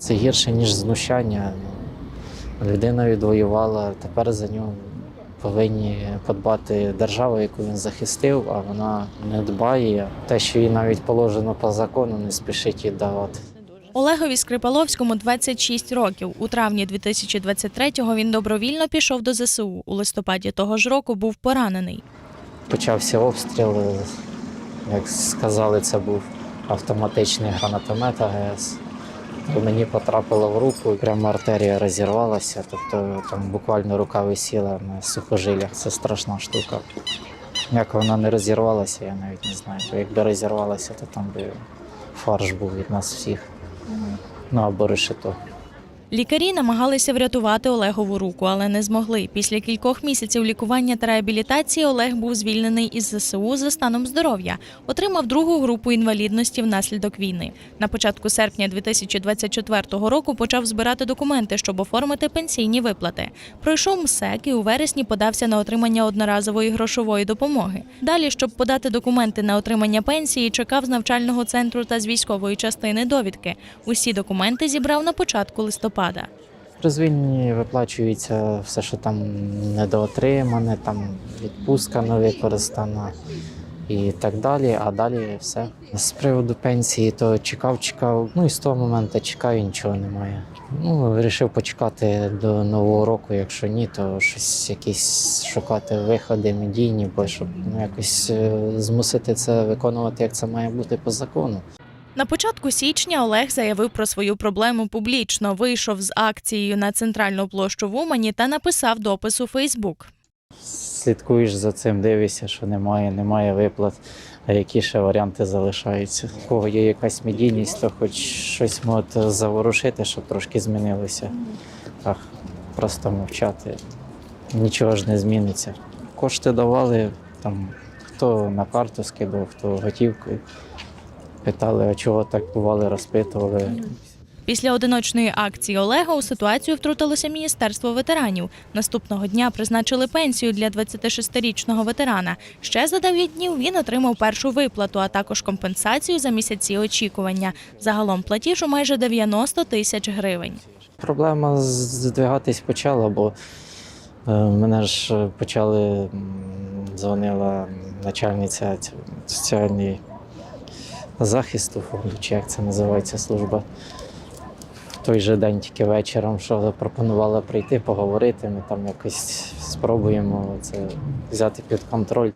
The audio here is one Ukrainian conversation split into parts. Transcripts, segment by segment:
Це гірше, ніж знущання. Людина відвоювала, тепер за нього повинні подбати держава, яку він захистив, а вона не дбає. Те, що їй навіть положено по закону, не спішить їй давати. Олегові Скрипаловському 26 років. У травні 2023-го він добровільно пішов до ЗСУ. У листопаді того ж року був поранений. Почався обстріл. Як сказали, це був автоматичний гранатомет АГС. То мені потрапило в руку, прямо артерія розірвалася, тобто там буквально рука висіла на сухожилях. Це страшна штука. Як вона не розірвалася, я навіть не знаю. Бо якби розірвалася, то там би фарш був від нас всіх. Ну або решето. Лікарі намагалися врятувати Олегову руку, але не змогли. Після кількох місяців лікування та реабілітації Олег був звільнений із ЗСУ за станом здоров'я, отримав другу групу інвалідності внаслідок війни. На початку серпня 2024 року почав збирати документи, щоб оформити пенсійні виплати. Пройшов МСЕК і у вересні подався на отримання одноразової грошової допомоги. Далі, щоб подати документи на отримання пенсії, чекав з навчального центру та з військової частини довідки. Усі документи зібрав на початку листопада. При звільненні виплачується все, що там недоотримане, там відпустка не використана і так далі. А далі все. З приводу пенсії, то чекав, чекав. Ну і з того моменту чекаю, нічого немає. Ну, вирішив почекати до нового року. Якщо ні, то щось якісь шукати виходи медійні, бо щоб ну, якось е, змусити це виконувати, як це має бути по закону. На початку січня Олег заявив про свою проблему публічно. Вийшов з акцією на центральну площу в Умані та написав допис у Фейсбук. слідкуєш за цим, дивишся, що немає, немає виплат. А які ще варіанти залишаються? У кого є якась медійність, то хоч щось можете заворушити, щоб трошки змінилося. Так, просто мовчати. Нічого ж не зміниться. Кошти давали там, хто на карту скидав, хто готівкою. Питали, а чого так бували, розпитували. Після одиночної акції Олега у ситуацію втрутилося Міністерство ветеранів. Наступного дня призначили пенсію для 26-річного ветерана. Ще за 9 днів він отримав першу виплату, а також компенсацію за місяці очікування. Загалом платіж у майже 90 тисяч гривень. Проблема здвигатись почала, бо е, мене ж почали дзвонила начальниця соціальної захисту фонду, чи як це називається служба. В той же день, тільки вечором, що запропонувала прийти, поговорити. Ми там якось спробуємо це взяти під контроль.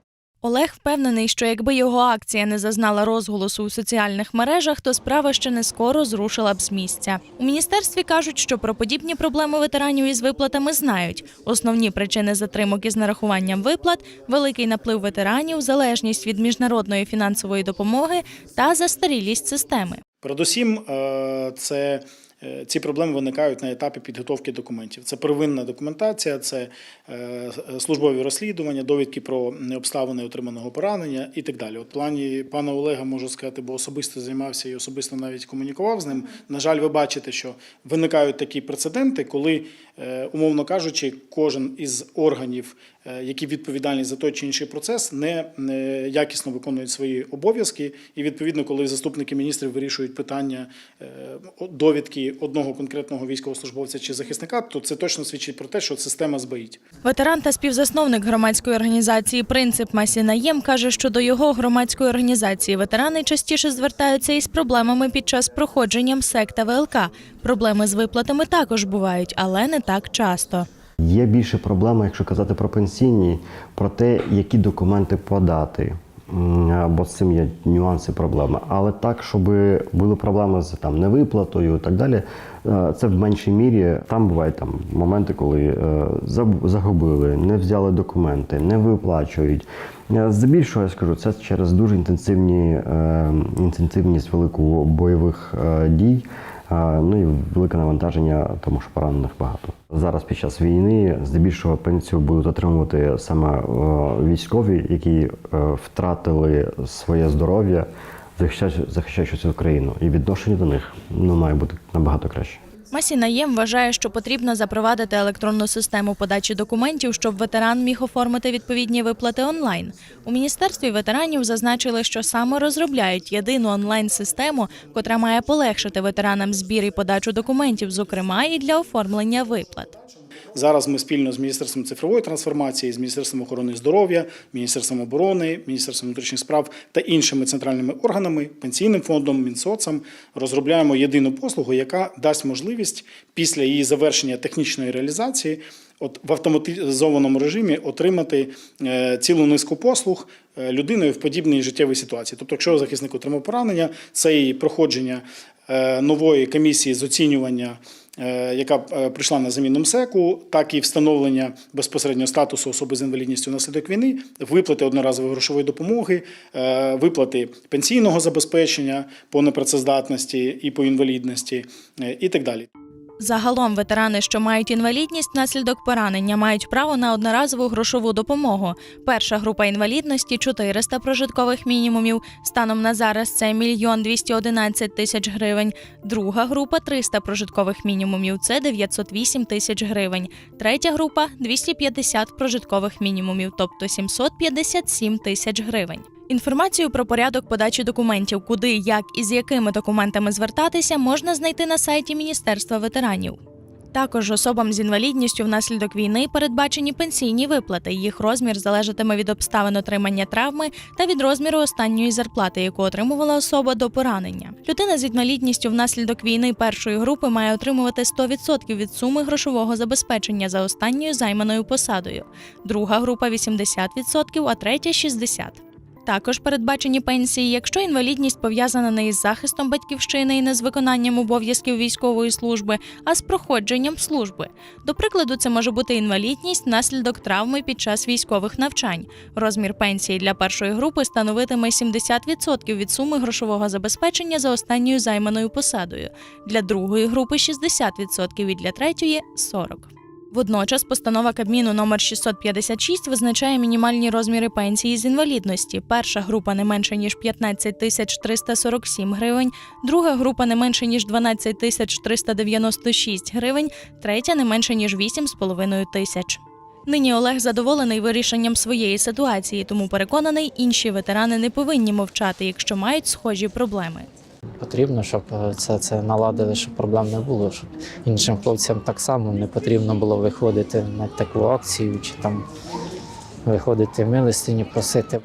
Олег впевнений, що якби його акція не зазнала розголосу у соціальних мережах, то справа ще не скоро зрушила б з місця. У міністерстві кажуть, що про подібні проблеми ветеранів із виплатами знають. Основні причини затримок із нарахуванням виплат великий наплив ветеранів, залежність від міжнародної фінансової допомоги та застарілість системи. Передусім, е, це ці проблеми виникають на етапі підготовки документів. Це первинна документація, це е, службові розслідування, довідки про обставини отриманого поранення і так далі. От плані пана Олега можу сказати, бо особисто займався і особисто навіть комунікував з ним. На жаль, ви бачите, що виникають такі прецеденти, коли, е, умовно кажучи, кожен із органів, е, які відповідальні за той чи інший процес, не якісно виконують свої обов'язки. І відповідно, коли заступники міністрів вирішують питання е, довідки одного конкретного військовослужбовця чи захисника, то це точно свідчить про те, що система збоїть. Ветеран та співзасновник громадської організації Принцип Масі Наєм каже, що до його громадської організації ветерани частіше звертаються із проблемами під час проходження МСЕК та ВЛК. Проблеми з виплатами також бувають, але не так часто. Є більше проблема, якщо казати про пенсійні, про те, які документи подати. Бо з цим є нюанси проблеми. Але так, щоб були проблеми з там невиплатою і так далі, е, це в меншій мірі. Там бувають там моменти, коли е, загубили, не взяли документи, не виплачують. Е, Здебільшого я скажу, це через дуже інтенсивні інтенсивність велику бойових дій. Ну і велике навантаження, тому що поранених багато. Зараз під час війни здебільшого пенсію будуть отримувати саме е, військові, які е, втратили своє здоров'я, захищаючи, захищаючи цю країну. І відношення до них ну, має бути набагато краще. Масі Наєм вважає, що потрібно запровадити електронну систему подачі документів, щоб ветеран міг оформити відповідні виплати онлайн. У міністерстві ветеранів зазначили, що саме розробляють єдину онлайн-систему, котра має полегшити ветеранам збір і подачу документів, зокрема і для оформлення виплат. Зараз ми спільно з Міністерством цифрової трансформації, з Міністерством охорони здоров'я, Міністерством оборони, Міністерством внутрішніх справ та іншими центральними органами, пенсійним фондом, Мінсоцом розробляємо єдину послугу, яка дасть можливість після її завершення технічної реалізації. От в автоматизованому режимі отримати е, цілу низку послуг е, людиною в подібній життєвій ситуації. Тобто, якщо захисник отримав поранення, це і проходження е, нової комісії з оцінювання яка е, прийшла на заміну МСЕКу, так і встановлення безпосереднього статусу особи з інвалідністю внаслідок війни, виплати одноразової грошової допомоги, е, виплати пенсійного забезпечення по непрацездатності і по інвалідності, е, і так далі. Загалом ветерани, що мають інвалідність внаслідок поранення, мають право на одноразову грошову допомогу. Перша група інвалідності 400 прожиткових мінімумів. Станом на зараз це мільйон 211 тисяч гривень. Друга група 300 прожиткових мінімумів. Це 908 тисяч гривень. Третя група 250 прожиткових мінімумів, тобто 757 тисяч гривень. Інформацію про порядок подачі документів, куди, як і з якими документами звертатися, можна знайти на сайті Міністерства ветеранів. Також особам з інвалідністю внаслідок війни передбачені пенсійні виплати. Їх розмір залежатиме від обставин отримання травми та від розміру останньої зарплати, яку отримувала особа до поранення. Людина з інвалідністю внаслідок війни першої групи має отримувати 100% від суми грошового забезпечення за останньою займаною посадою. Друга група 80%, а третя 60%. Також передбачені пенсії, якщо інвалідність пов'язана не із захистом батьківщини і не з виконанням обов'язків військової служби, а з проходженням служби. До прикладу, це може бути інвалідність внаслідок травми під час військових навчань. Розмір пенсії для першої групи становитиме 70% від суми грошового забезпечення за останньою займаною посадою. Для другої групи 60% і для третьої 40%. Водночас постанова Кабміну номер 656 визначає мінімальні розміри пенсії з інвалідності. Перша група не менше ніж 15 тисяч 347 гривень, друга група не менше ніж 12 тисяч 396 гривень, третя не менше ніж 8,5 тисяч. Нині Олег задоволений вирішенням своєї ситуації, тому переконаний, інші ветерани не повинні мовчати, якщо мають схожі проблеми. Потрібно, щоб е, це, це наладили, щоб проблем не було, щоб іншим хлопцям так само не потрібно було виходити на таку акцію чи там виходити милостині просити.